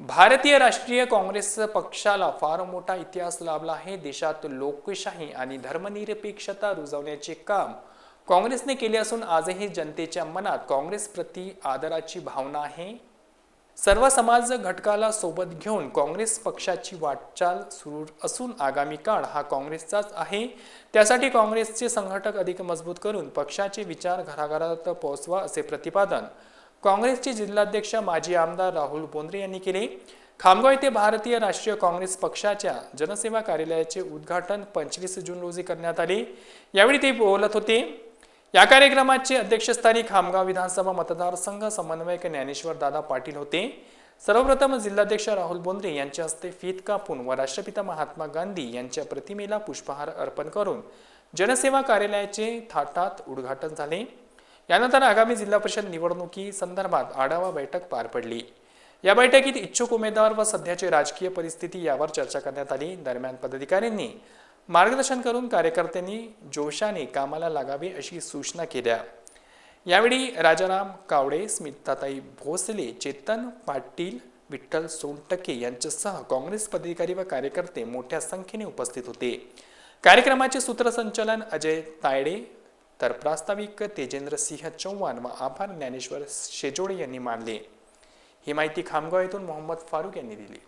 भारतीय राष्ट्रीय काँग्रेस पक्षाला फार मोठा इतिहास लाभला आहे. देशात लोकशाही आणि धर्मनिरपेक्षता रुजवण्याचे काम काँग्रेसने केले असून आजही जनतेच्या मनात काँग्रेस प्रति आदराची भावना आहे. सर्व समाज घटकाला सोबत घेऊन काँग्रेस पक्षाची वाटचाल सुरू असून आगामी काळ हा काँग्रेसचाच आहे. त्यासाठी काँग्रेसचे संघटक अधिक मजबूत करून पक्षाचे विचार घराघरात पोहोचवा असे प्रतिपादन काँग्रेसचे जिल्हाध्यक्ष माजी आमदार राहुल बोंद्रे यांनी केले. खामगाव येथे भारतीय राष्ट्रीय काँग्रेस पक्षाच्या जनसेवा कार्यालयाचे उद्घाटन पंचवीस जून रोजी करण्यात आले. यावेळी ते बोलत होते. या कार्यक्रमाचे अध्यक्षस्थानी खामगाव विधानसभा मतदारसंघ समन्वयक ज्ञानेश्वर दादा पाटील होते. सर्वप्रथम जिल्हाध्यक्ष राहुल बोंद्रे यांच्या हस्ते फीत कापून व राष्ट्रपिता महात्मा गांधी यांच्या प्रतिमेला पुष्पहार अर्पण करून जनसेवा कार्यालयाचे थाटात उद्घाटन झाले. यानंतर आगामी जिल्हा परिषद निवडणुकी संदर्भात आढावा बैठक पार पडली. या बैठकीत इच्छुक उमेदवार व सध्याची राजकीय परिस्थिती यावर चर्चा करण्यात आली. दरम्यान पदाधिकाऱ्यांनी मार्गदर्शन करून कार्यकर्त्यांनी जोशाने कामाला लागावे अशी सूचना केल्या. यावेळी राजाराम कावडे स्मिताताई भोसले चेतन पाटील विठ्ठल सोनटके यांच्यासह काँग्रेस पदाधिकारी व कार्यकर्ते मोठ्या संख्येने उपस्थित होते. कार्यक्रमाचे सूत्रसंचालन अजय तायडे तर प्रास्ताविक तेजेंद्र सिंह चौहान व आभार ज्ञानेश्वर शेजोडे यांनी मानले. ही माहिती खामगाव येथून मोहम्मद फारूक यांनी दिली.